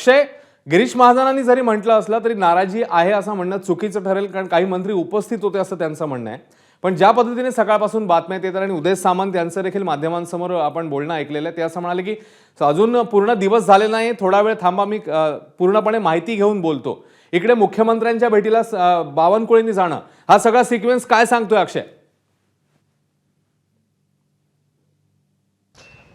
अक्षय गिरीश महाजनांनी जरी म्हटलं असलं तरी नाराजी आहे असं म्हणणं चुकीचं ठरेल कारण काही मंत्री उपस्थित होते असं त्यांचं म्हणणं आहे. पण ज्या पद्धतीने सकाळपासून बातम्या येतात आणि उदय सामंत यांचं देखील माध्यमांसमोर आपण बोलणं ऐकलेलं आहे ते असं म्हणाले की अजून पूर्ण दिवस झाले नाही थोडा वेळ थांबा मी पूर्णपणे माहिती घेऊन बोलतो. इकडे मुख्यमंत्र्यांच्या भेटीला बावनकुळींनी बावनकुळेंनी जाणं. हा सगळा सिक्वेन्स काय सांगतोय अक्षय?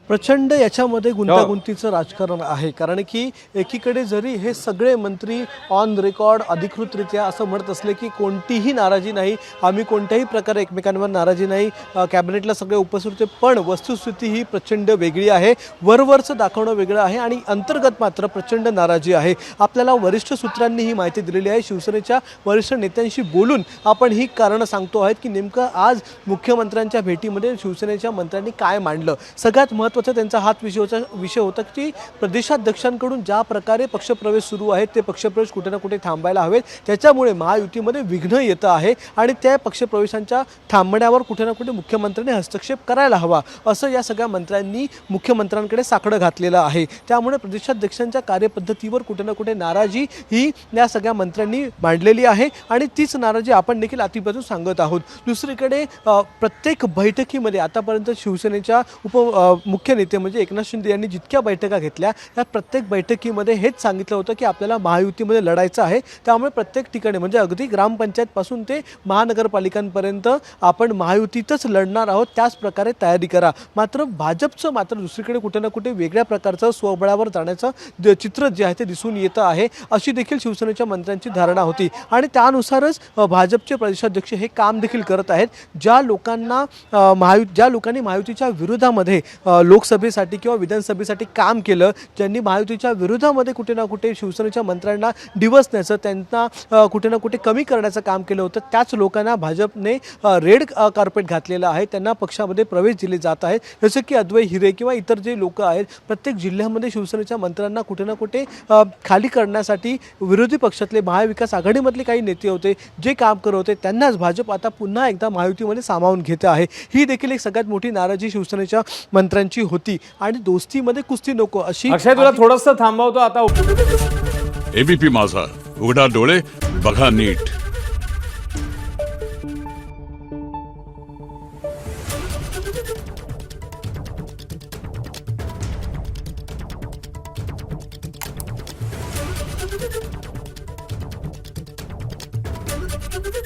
प्रचंड याच्यामध्ये गुंतागुंतीचं राजकारण आहे. कारण की एकीकडे जरी हे सगळे मंत्री ऑन रेकॉर्ड अधिकृतरित्या असं म्हणत असले की कोणतीही नाराजी नाही आम्ही कोणत्याही प्रकारे एकमेकांवर नाराजी नाही कॅबिनेटला सगळे उपस्थित होते पण वस्तुस्थिती ही प्रचंड वेगळी आहे. वरवरचं दाखवणं वेगळं आहे आणि अंतर्गत मात्र प्रचंड नाराजी आहे. आपल्याला वरिष्ठ सूत्रांनी ही माहिती दिलेली आहे. शिवसेनेच्या वरिष्ठ नेत्यांशी बोलून आपण ही कारणं सांगतो आहेत की नेमकं आज मुख्यमंत्र्यांच्या भेटीमध्ये शिवसेनेच्या मंत्र्यांनी काय मांडलं. सगळ्यात महत्त्वाचा त्यांचा हात विषय होता विषय होता की प्रदेशाध्यक्षांकडून ज्या प्रकारे पक्षप्रवेश सुरू आहेत ते पक्षप्रवेश कुठे ना कुठे थांबायला हवेत. त्याच्यामुळे महायुतीमध्ये विघ्न येतं आहे आणि त्या पक्षप्रवेशांच्या थांबण्यावर कुठे ना कुठे मुख्यमंत्र्यांनी हस्तक्षेप करायला हवा असं या सगळ्या मंत्र्यांनी मुख्यमंत्र्यांकडे साकडं घातलेलं आहे. त्यामुळे प्रदेशाध्यक्षांच्या कार्यपद्धतीवर कुठे ना कुठे नाराजी ही या सगळ्या मंत्र्यांनी मांडलेली आहे आणि तीच नाराजी आपण देखील अतिपासून सांगत आहोत. दुसरीकडे प्रत्येक बैठकीमध्ये आतापर्यंत शिवसेनेच्या उप अ, मुख्य नेते म्हणजे एकनाथ शिंदे यांनी जितक्या बैठका घेतल्या त्या प्रत्येक बैठकीमध्ये हेच सांगितलं होतं की आपल्याला महायुतीमध्ये लढायचं आहे. त्यामुळे प्रत्येक ठिकाणी म्हणजे अगदी ग्रामपंचायतपासून ते महानगरपालिकांपर्यंत आपण महायुतीतच लढणार आहोत त्याच प्रकारे तयारी करा. मात्र भाजपचं मात्र दुसरीकडे कुठे ना कुठे वेगळ्या प्रकारचं स्वबळावर जाण्याचं चित्र जे आहे ते दिसून येतं आहे अशी देखील शिवसेनेच्या मंत्र्यांची धारणा होती. आणि त्यानुसारच भाजपचे प्रदेशाध्यक्ष हे काम देखील करत आहेत. ज्या लोकांना महायु ज्या लोकांनी महायुतीच्या विरोधामध्ये लोक लोकसभेसाठी किंवा विधानसभेसाठी काम केलं ज्यांनी महायुतीच्या विरोधामध्ये कुठे ना कुठे शिवसेनेच्या मंत्र्यांना डिवसण्याचं त्यांना कुठे ना कुठे कमी करण्याचं काम केलं होतं त्याच लोकांना भाजपने रेड कार्पेट घातलेलं आहे त्यांना पक्षामध्ये प्रवेश दिले जात आहेत जसं की अद्वै हिरे किंवा इतर जे लोक आहेत प्रत्येक जिल्ह्यामध्ये शिवसेनेच्या मंत्र्यांना कुठे ना कुठे खाली करण्यासाठी विरोधी पक्षातले महाविकास आघाडीमधले काही नेते होते जे काम करत होते त्यांनाच भाजप आता पुन्हा एकदा महायुतीमध्ये सामावून घेते आहे. ही देखील एक सगळ्यात मोठी नाराजी शिवसेनेच्या मंत्र्यांची होती आणि दोस्तीमध्ये कुस्ती नको अशी अक्षय तुला थोडंसं थांबवतो आता एबीपी माझा. उघडा डोळे बघा नीट.